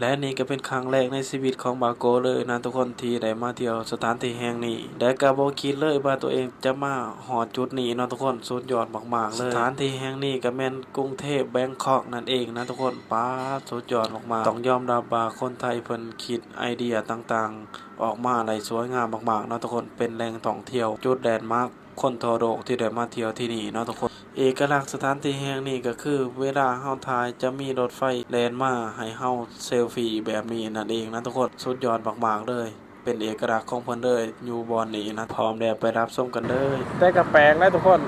และนี่ก็เป็นครั้งแรกในชีวิตของบาโกเลยนะทุกคนที่ได้มาเที่ยวสถานที่แห่งนี้และก็บ่คิดเลยว่าตัวเองจะมาหอดจุดนี้เนาะทุกคนสุดยอดมากๆเลยสถานที่แห่งนี้ก็แม่นกรุงเทพแบงคอกนั่นเองนะทุกคนป้าดสุดยอดมากๆต้องยอมรับว่าคนไทยเพิ่นคิดไอเดียต่างๆ ออกมาได้สวยงามมากๆเนาะทุกคนเป็นแหล่งท่องเที่ยวจุดแดนมาร์ค คนทั่วโลกที่ได้มาเที่ยวที่นี่เนาะทุกคน เอกลักษณ์สถานที่แห่งนี้ก็คือ เวลาเฮาถ่ายจะมีรถไฟแลนมาให้เฮาเซลฟี่แบบนี้นั่นเองนะทุกคนสุดยอดมากๆเลยเป็นเอกลักษณ์ของเพิ่นเลยอยู่บอนนี้นะพร้อมแล้วไปรับชมกันเลยแต่กระแปลงแล้ทุกคน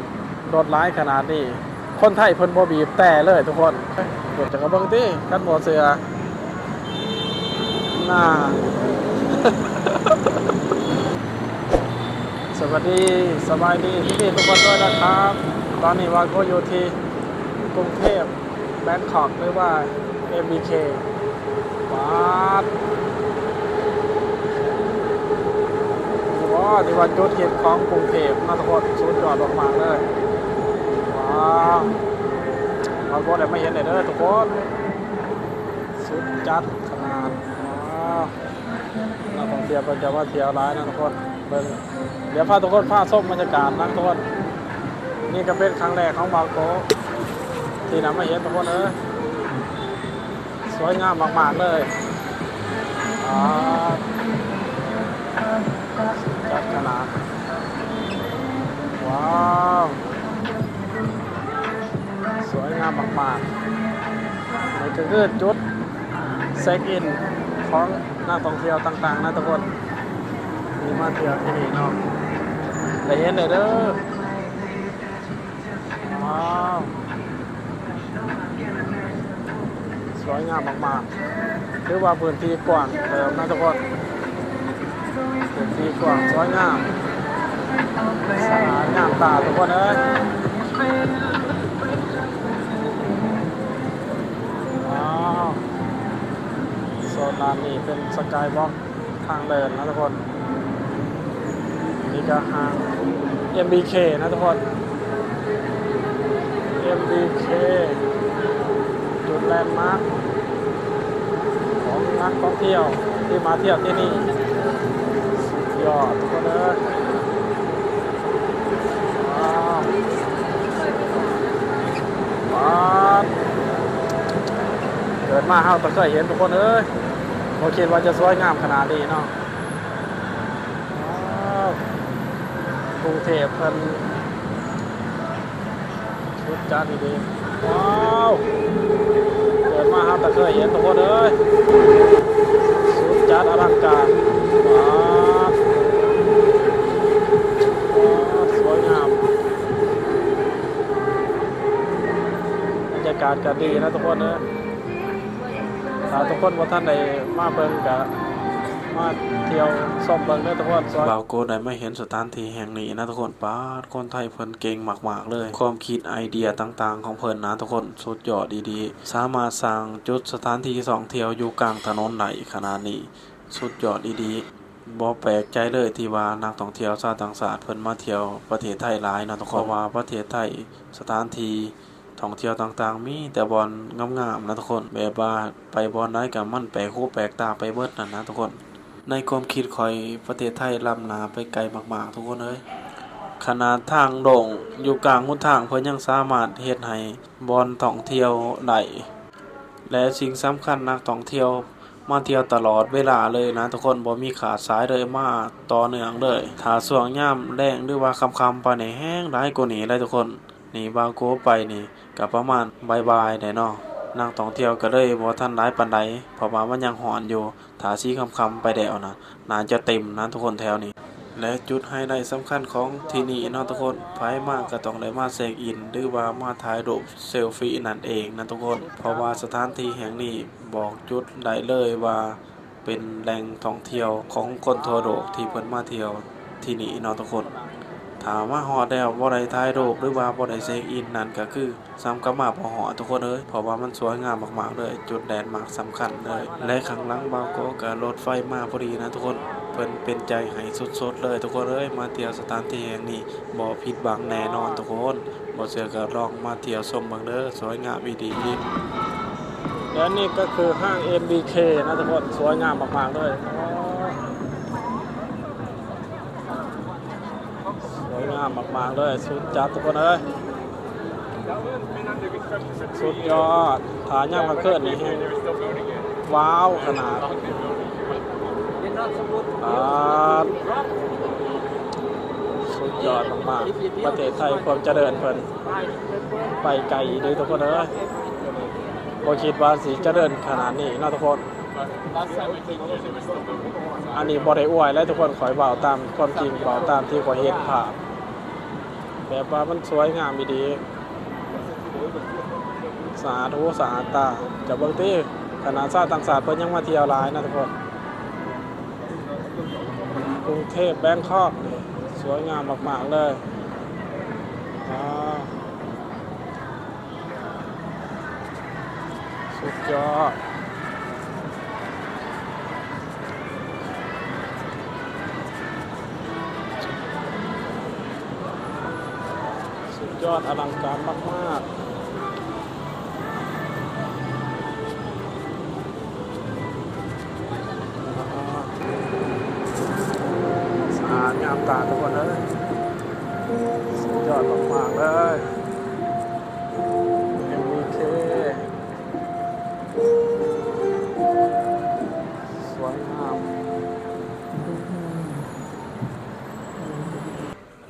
รถร้ายขนาดนี้ คนไทยเพิ่นบ่บีบแต่เลยทุกคนกดจักระเบิ่งติกันบ่เสือน่า วัสดีสบายดีที่นี่ทุกคนด้วยนะครับ ตอนนี้ว่าก็อยู่ที่กรุงเทพแบงคอกหรือว่า MBK วัดว้าวที่ว่าจุดเห็นของกรุงเทพนะทุกคนสุดยอดมากๆเลยว้าวเราก็ได้ไม่เห็นเลยเด้อทุกคนสุดจัดขนาดว้าวนักท่องเทียวก็จะว่าเทียวร้ายนะทุกคน เบิ่งเดี๋ยวพาทุกคนพาส้มบรรยากาศนะทุกคนนี่ก็เป็นครั้งแรกของบาโกที่นำมาเห็นทุกคนเอ้ยสวยงามมากๆเลยอ่าจัดขนาดว้าวสวยงามมากๆนี่ก็คือจุดเช็คอินของนักท่องเที่ยวต่างๆนะทุกคน มีมาเที่ยวที่นี่เนาะได้เห็นเลยเด้อว้าวสวยงามมากๆถือว่าพื้นที่กว้างเติมนะทุกคนพื้นที่กว้างสวยงามสะอาดงามตาทุกคนเอ้ยว้าวโซนลานนี้เป็นสกายบล็อกทางเดินนะทุกคน นี่ก็ห้าง MBK นะทุกคน MBK จุดแลนด์มาร์คของนักท่องเที่ยวที่มาเที่ยวที่นี่ยอดทุกคนเลยว้าวว้าวเกิดมาเฮาต้องเคยเห็นทุกคนเอ้ยโอเคว่าจะสวยงามขนาดนี้เนาะว้าว กรุงเทพเพิ่นชุดจัดดีๆว้าวเกิดมาครับแต่เคยเห็นทุกคนเอ้ยชุดจัดอลังการว้าวสวยงามบรรยากาศก็ดีนะทุกคนเอ้ยถ้าทุกคนว่าท่านใดมาเบิ่งกะ มาเที่ยวชมเบิ่งเด้ทุกคนซอยบาวโกได้ไมาเห็นสถานที่แห่งนี้นะทุกคนป้าคนไทยเพิ่นเก่งมากๆเลย ความคิดไอเดียต่างๆ ของเพิ่นนะทุกคนสุดยอดดีๆ สามารถสร้างจุดสถานที่ท่องเที่ยวอยู่กลางถนนไหนขนาดนี้สุดยอดดีๆบ่แปลกใจเลยที่ว่านักท่องเที่ยวชาวต่างชาติเพิ่นมาเที่ยวประเทศไทยหลายนะทุกคนเพราะว่าประเทศไทยสถานที่ท่องเที่ยวต่างๆ มีแต่บอลงามๆนะทุกคนแบบว่าไปบอลได้กับมันแปลกหูแปลกตาไปเบิดนั่นนะทุกคน ในความคิดคอยประเทศไทยล้ำหนาไปไกลมาก ๆ ทุกคนเอ้ยขนาดทางโด่งอยู่กลางหุนทางเพิ่นยังสามารถเฮ็ดให้บอลท่องเที่ยวได้และสิ่งสำคัญนักท่องเที่ยวมาเที่ยวตลอดเวลาเลยนะทุกคนบ่มีขาดสายเลยมาต่อเนื่องเลยถ้าช่วงยามแรงหรือว่าค่ำไปนี่แห้งหลายกว่านี้เลยทุกคน นี่บางโกไปนี่ก็ประมาณบายๆได้เนาะ นักท่องเที่ยวก็เลยบ่ทันหลายปานใดเพราะว่ามันยังร้อนอยู่ถาสีค่ำไปแล้วนะน่าจะเต็มนะทุกคนแถวนี้ และจุดไฮไลท์สำคัญของที่นี่นะทุกคนไผมากก็ต้องได้มาเช็คอิน หรือว่ามาถ่ายรูปเซลฟี่นั่นเองนะทุกคน เพราะว่าสถานที่แห่งนี้บอกจุดได้เลยว่าเป็นแหล่งท่องเที่ยวของคนทั่วโลกที่เพิ่นมาเที่ยวที่นี่นะทุกคนามว่าฮอดแล้วบ่ได้ถ่ายรูปหรือว่าบ่ได้เช็คอินนั่นก็คือซ้ำกับมาบ่ฮอทุกคนเอ้ยเพราะว่ามันสวยงามมากๆเลย จุดแลนด์มาร์คสำคัญเลย และข้างหลังบางโกก็รถไฟมาพอดีนะทุกคนเพิ่นเป็นใจให้สุดๆเลย ทุกคนเอ้ยมาเที่ยวสถานที่แห่งนี้บ่ผิดหวังแน่นอนทุกคนบ่เชื่อก็ลองมาเที่ยวชมเบิ่งเด้อสวยงามอีดีและนี่ก็คือห้าง MBK นะทุกคนสวยงามมากๆเลยสวยงามมากๆเลยสุดจัดทุกคนเอ้ยสุดยอดฐานย่างมาเกิดนี่แห้งว้าวขนาดสุดยอดมากๆประเทศไทยความเจริญเพิ่นไปไกลเลยทุกคนเอ้ยบ่คิดว่าสิเจริญขนาดนี้นาะทุกคนอันนี้บ่ได้อวยแล้วทุกคนขอยเบาตามความจริงเบาตามที่ขอยเห็นภาพ แบบว่ามันสวยงามดีสาธุสาตาจะเบิ่งติขนาดชาติต่างชาติเพิ่นยังมาเที่ยวหลายนะทุกคนกรุงเทพแบงคอกสวยงามมากๆเลยสุดยอด ยอดอลังการมากๆสะอาดงามตาทุกคนเลยสุดยอดมากๆเลย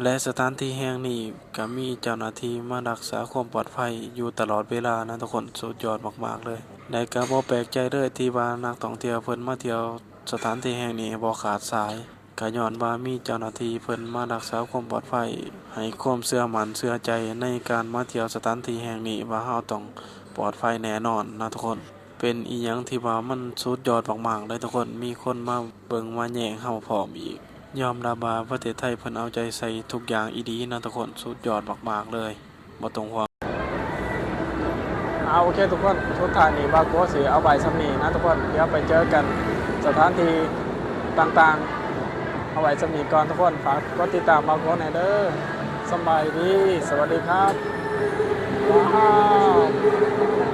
และสถานที่แห่งนี้ก็มีเจ้าหน้าที่มารักษาความปลอดภัยอยู่ตลอดเวลานะทุกคนสุดยอดมากๆเลยในก็บ่แปลกใจเลยที่ว่านักท่องเที่ยวเพิ่นมาเที่ยวสถานที่แห่งนี้บ่ขาดสายก็ย้อนว่ามีเจ้าหน้าที่เพิ่นมารักษาความปลอดภัยให้ความเชื่อมั่นเชื่อใจในการมาเที่ยวสถานที่แห่งนี้ว่าเราต้องปลอดภัยแน่นอนนะทุกคน เป็นอีหยังที่ว่ามันสุดยอดมากๆเลยทุกคนมีคนมาเบิ่งมาแย่งเฮาพร้อมอีก ยอมรับว่าประเทศไทยเพิ่นเอาใจใส่ทุกอย่างอีดีนะทุกคนสุดยอดมากๆเลยบ่ต้องห่วเอาโอเคทุกคนทุกท่ายนี้บาโกสีเอาใบสำนีนะทุกคนเดี๋ยวไปเจอกันสถานที่ต่างๆ เอาไว้สำนีก่อนทุกคนฝากกดติดตามบาโกในเด้อสบายดี สวัสดีครับว้าว